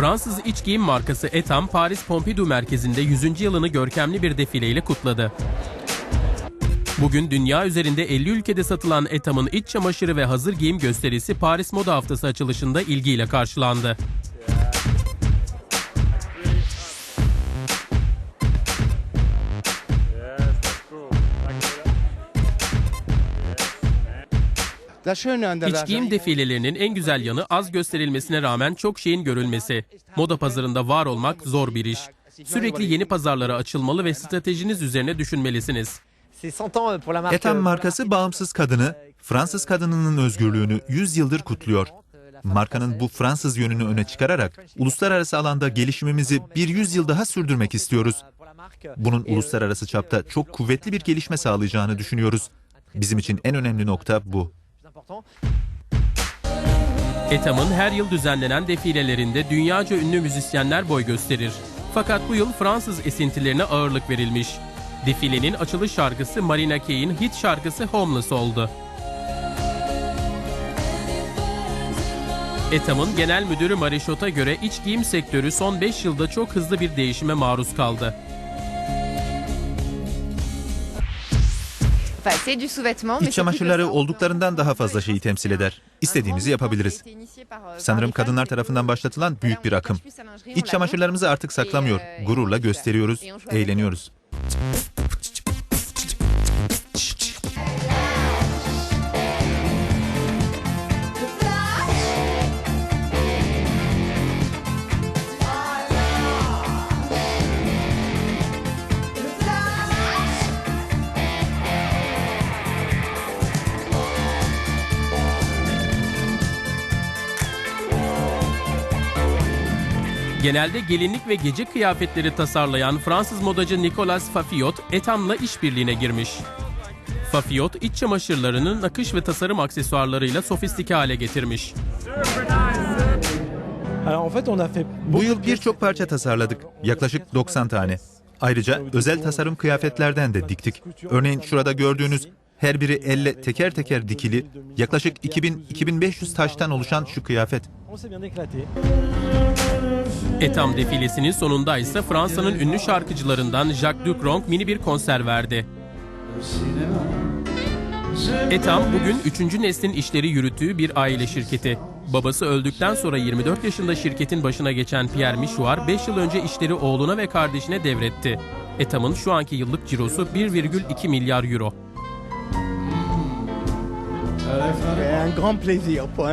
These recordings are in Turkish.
Fransız iç giyim markası Etam, Paris Pompidou merkezinde 100. yılını görkemli bir defileyle kutladı. Bugün dünya üzerinde 50 ülkede satılan Etam'ın iç çamaşırı ve hazır giyim gösterisi Paris Moda Haftası açılışında ilgiyle karşılandı. İç giyim defilelerinin en güzel yanı az gösterilmesine rağmen çok şeyin görülmesi. Moda pazarında var olmak zor bir iş. Sürekli yeni pazarlara açılmalı ve stratejiniz üzerine düşünmelisiniz. Etam markası bağımsız kadını, Fransız kadınının özgürlüğünü 100 yıldır kutluyor. Markanın bu Fransız yönünü öne çıkararak uluslararası alanda gelişimimizi bir yüzyıl daha sürdürmek istiyoruz. Bunun uluslararası çapta çok kuvvetli bir gelişme sağlayacağını düşünüyoruz. Bizim için en önemli nokta bu. Etam'ın her yıl düzenlenen defilelerinde dünyaca ünlü müzisyenler boy gösterir. Fakat bu yıl Fransız esintilerine ağırlık verilmiş. Defilenin açılış şarkısı Marina Kaye'in hit şarkısı Homeless oldu. Etam'ın genel müdürü Marichot'a göre iç giyim sektörü son 5 yılda çok hızlı bir değişime maruz kaldı. İç çamaşırları olduklarından daha fazla şeyi temsil eder. İstediğimizi yapabiliriz. Sanırım kadınlar tarafından başlatılan büyük bir akım. İç çamaşırlarımızı artık saklamıyor. Gururla gösteriyoruz, eğleniyoruz. Genelde gelinlik ve gece kıyafetleri tasarlayan Fransız modacı Nicolas Fafiot, Etam'la işbirliğine girmiş. Fafiot, iç çamaşırlarını nakış ve tasarım aksesuarlarıyla sofistike hale getirmiş. Bu yıl birçok parça tasarladık. Yaklaşık 90 tane. Ayrıca özel tasarım kıyafetlerden de diktik. Örneğin şurada gördüğünüz her biri elle teker teker dikili, yaklaşık 2000-2500 taştan oluşan şu kıyafet. Etam defilesinin sonunda ise Fransa'nın ünlü şarkıcılarından Jacques Dupronk mini bir konser verdi. Etam bugün 3. neslin işleri yürüttüğü bir aile şirketi. Babası öldükten sonra 24 yaşında şirketin başına geçen Pierre Michouar 5 yıl önce işleri oğluna ve kardeşine devretti. Etam'ın şu anki yıllık cirosu 1,2 milyar euro.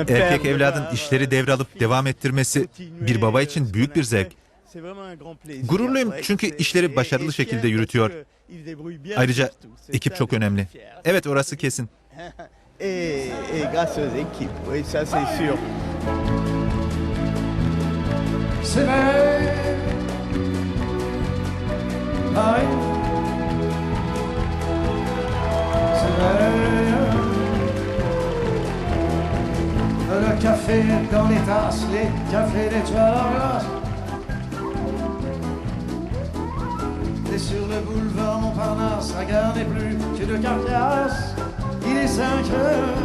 Erkek evladın işleri devralıp devam ettirmesi bir baba için büyük bir zevk. Gururluyum çünkü işleri başarılı şekilde yürütüyor. Ayrıca ekip çok önemli. Evet orası kesin. Et, et grâce aux équipes, oui, ça c'est sûr. Cafés des tueurs Et sur le boulevard Montparnasse, la gare n'est plus que de carcasses. Il est 5 heures,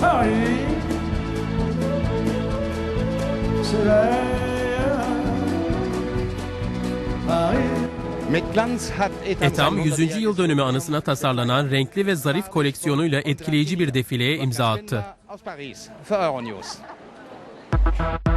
Paris s'éveille. Paris. Etam 100. yıl dönümü anısına tasarlanan renkli ve zarif koleksiyonuyla etkileyici bir defileye imza attı. Uh-huh.